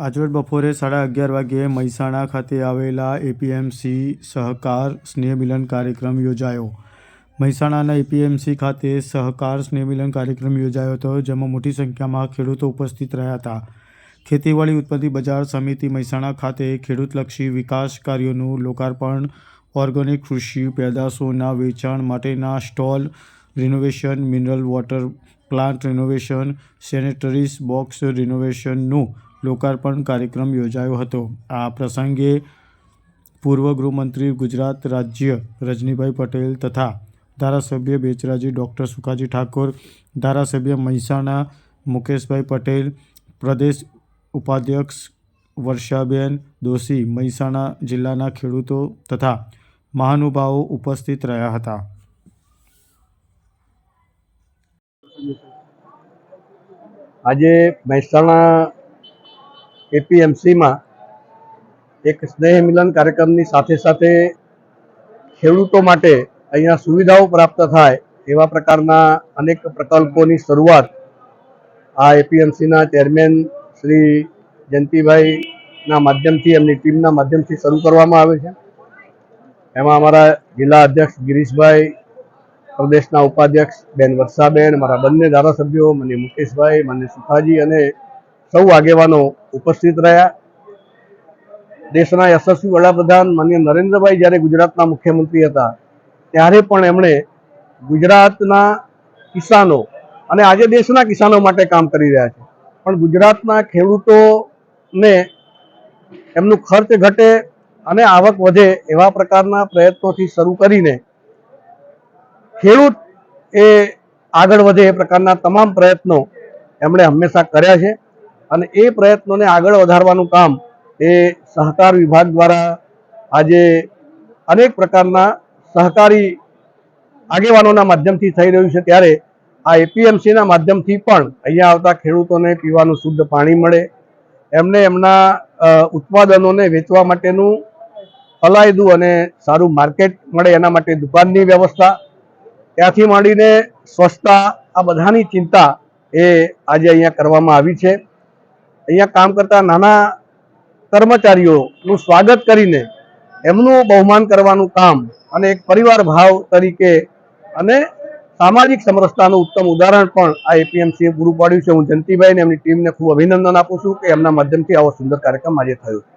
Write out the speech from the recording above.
આજરોજ બપોરે સાડા અગિયાર વાગ્યે મહેસાણા ખાતે આવેલા એપીએમસી સહકાર સ્નેહમિલન કાર્યક્રમ યોજાયો. મહેસાણાના એપીએમસી ખાતે સહકાર સ્નેહ મિલન કાર્યક્રમ યોજાયો હતો, જેમાં મોટી સંખ્યામાં ખેડૂતો ઉપસ્થિત રહ્યા હતા. ખેતીવાડી ઉત્પત્તિ બજાર સમિતિ મહેસાણા ખાતે ખેડૂતલક્ષી વિકાસ કાર્યોનું લોકાર્પણ, ઓર્ગેનિક કૃષિ પેદાશોના વેચાણ માટેના stall renovation, mineral water plant renovation, sanitaries box રિનોવેશનનું લોકાર્પણ કાર્યક્રમ યોજાયો હતો. આ પ્રસંગે પૂર્વ ગૃહમંત્રી ગુજરાત રાજ્ય રજનીભાઈ પટેલ તથા ધારાસભ્ય બેચરાજી ડૉક્ટર સુખાજી ઠાકોર, ધારાસભ્ય મહેસાણા મુકેશભાઈ પટેલ, પ્રદેશ ઉપાધ્યક્ષ વર્ષાબેન દોશી, મહેસાણા જિલ્લાના ખેડૂતો તથા મહાનુભાવો ઉપસ્થિત રહ્યા હતા. આજે મહેસાણા એપીએમસીમાં એક સ્નેહ મિલન કાર્યક્રમની સાથે સાથે ખેડૂતો માટે અહીંયા સુવિધાઓ પ્રાપ્ત થાય એવા પ્રકારના અનેક પ્રકલ્પોની શરૂઆત આ એપીએમસીના ચેરમેન શ્રી જયંતિભાઈના માધ્યમથી, એમની ટીમના માધ્યમથી શરૂ કરવામાં આવે છે. એમાં અમારા જિલ્લા અધ્યક્ષ ગિરીશભાઈ, પ્રદેશના ઉપાધ્યક્ષ બેન વર્ષાબેન, મારા બંને ધારાસભ્યો, મને મુકેશભાઈ, મને સુખાજી અને સૌ આગેવાનો ઉપસ્થિત રહ્યા. દેશના યશસ્વી વડાપ્રધાન માન્ય નરેન્દ્રભાઈ જ્યારે ગુજરાતના મુખ્યમંત્રી હતા, ત્યારે પણ એમણે ગુજરાતના કિસાનો અને આજે દેશના કિસાનો માટે કામ કરી રહ્યા છે. પણ ગુજરાતના ખેડૂતોને એમનું ખર્ચ ઘટે અને આવક વધે એવા પ્રકારના પ્રયત્નોથી શરૂ કરીને ખેડૂત એ આગળ વધે એ પ્રકારના તમામ પ્રયત્નો એમણે હંમેશા કર્યા છે. અને એ પ્રયત્નોને આગળ વધારવાનું કામ એ સહકાર વિભાગ દ્વારા આજે અનેક પ્રકારના સહકારી આગેવાનોના માધ્યમથી થઈ રહ્યું છે. ત્યારે આ એપીએમસીના માધ્યમથી પણ અહીંયા આવતા ખેડૂતોને પીવાનું શુદ્ધ પાણી મળે. એમને એમના ઉત્પાદનોને વેચવા માટેનું અલાયદું અને સારું માર્કેટ મળે એના માટે દુકાનની વ્યવસ્થા. ત્યાંથી માંડીને સ્વચ્છતા, આ બધાની ચિંતા એ આજે અહીંયા કરવામાં આવી છે. અહીંયા કામ કરતા નાના કર્મચારીઓનું સ્વાગત કરીને એમનું બહુમાન કરવાનું કામ અને એક પરિવાર ભાવ તરીકે અને સામાજિક સમરસતાનું ઉત્તમ ઉદાહરણ પણ આ એપીએમસીએ પૂરું પાડ્યું છે. હું જયંતિભાઈ અને એમની ટીમને ખૂબ અભિનંદન આપું છું કે એમના માધ્યમથી આવો સુંદર કાર્યક્રમ આજે થયો છે.